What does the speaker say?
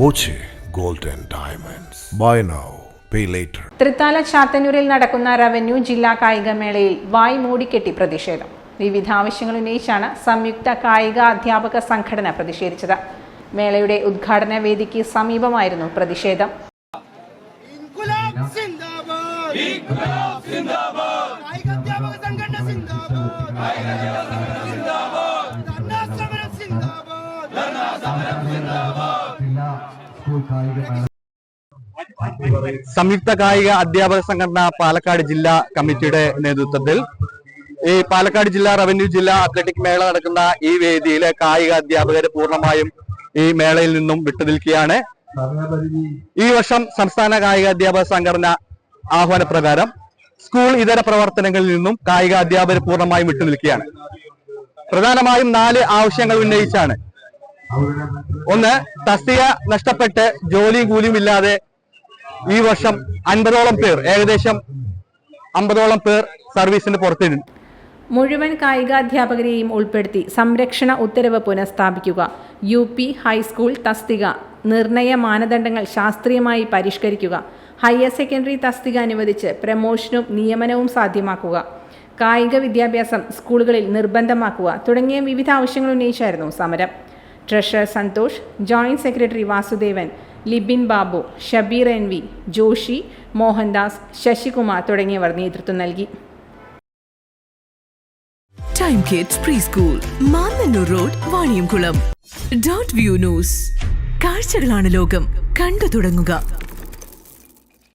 Boche gold and diamonds. Buy now pay later Thrithala ചാത്തന്നൂരിൽ നടക്കുന്ന revenue ജില്ലാ കായികമേളയിൽ വായ് മൂടിക്കെട്ടി പ്രതിഷേധം. വിവിധ ആവശ്യങ്ങൾ ഉന്നയിച്ചാണ് സംയുക്ത കായിക അധ്യാപക സംഘടന പ്രതിഷേധിച്ചത്. മേളയുടെ ഉദ്ഘാടന വേദിക്ക് സമീപമായിരുന്നു പ്രതിഷേധം. ഇൻകുലാബ് സിന്ദാബാദ്. ഇൻകുലാബ് സിന്ദാബാദ്. കായിക അധ്യാപക സംഘടന സംയുക്ത കായിക അധ്യാപക സംഘടന പാലക്കാട് ജില്ലാ കമ്മിറ്റിയുടെ നേതൃത്വത്തിൽ ഈ പാലക്കാട് ജില്ലാ റവന്യൂ ജില്ലാ അത്ലറ്റിക് മേള നടക്കുന്ന ഈ വേദിയിലെ കായിക അധ്യാപകര് പൂർണമായും ഈ മേളയിൽ നിന്നും വിട്ടുനിൽക്കുകയാണ്. ഈ വർഷം സംസ്ഥാന കായിക അധ്യാപക സംഘടന ആഹ്വാന പ്രകാരം സ്കൂൾ ഇതര പ്രവർത്തനങ്ങളിൽ നിന്നും കായിക അധ്യാപകർ പൂർണമായും വിട്ടുനിൽക്കുകയാണ്. പ്രധാനമായും നാല് ആവശ്യങ്ങൾ ഉന്നയിച്ചാണ്. ഒന്ന് തസ്തിക നഷ്ടപ്പെട്ട് ജോലിയും കൂലിയും ഇല്ലാതെ ഈ വർഷം അൻപതോളം പേർ ഏകദേശം അമ്പതോളം പേർ സർവീസിന് പുറത്തിരുന്നു. മുഴുവൻ കായികാധ്യാപകരെയും ഉൾപ്പെടുത്തി സംരക്ഷണ ഉത്തരവ് പുനഃസ്ഥാപിക്കുക. യു പി ഹൈസ്കൂൾ തസ്തിക നിർണയ മാനദണ്ഡങ്ങൾ ശാസ്ത്രീയമായി പരിഷ്കരിക്കുക. ഹയർ സെക്കൻഡറി തസ്തിക അനുവദിച്ച് പ്രമോഷനും നിയമനവും സാധ്യമാക്കുക. കായിക വിദ്യാഭ്യാസം സ്കൂളുകളിൽ നിർബന്ധമാക്കുക തുടങ്ങിയ വിവിധ ആവശ്യങ്ങൾ ഉന്നയിച്ചായിരുന്നു സമരം. Treasurer Santhosh joint secretary Vasudevan Libin Babu Shabeer N V Joshi Mohandas Sasikumar തുടങ്ങിയവർ നേതൃത്വം നൽകി. Time kids pre school Mannanur road Vaniyamkulam dot view news കാഴ്ചകളാണ് ലോകം. കണ്ടു തുടങ്ങുക.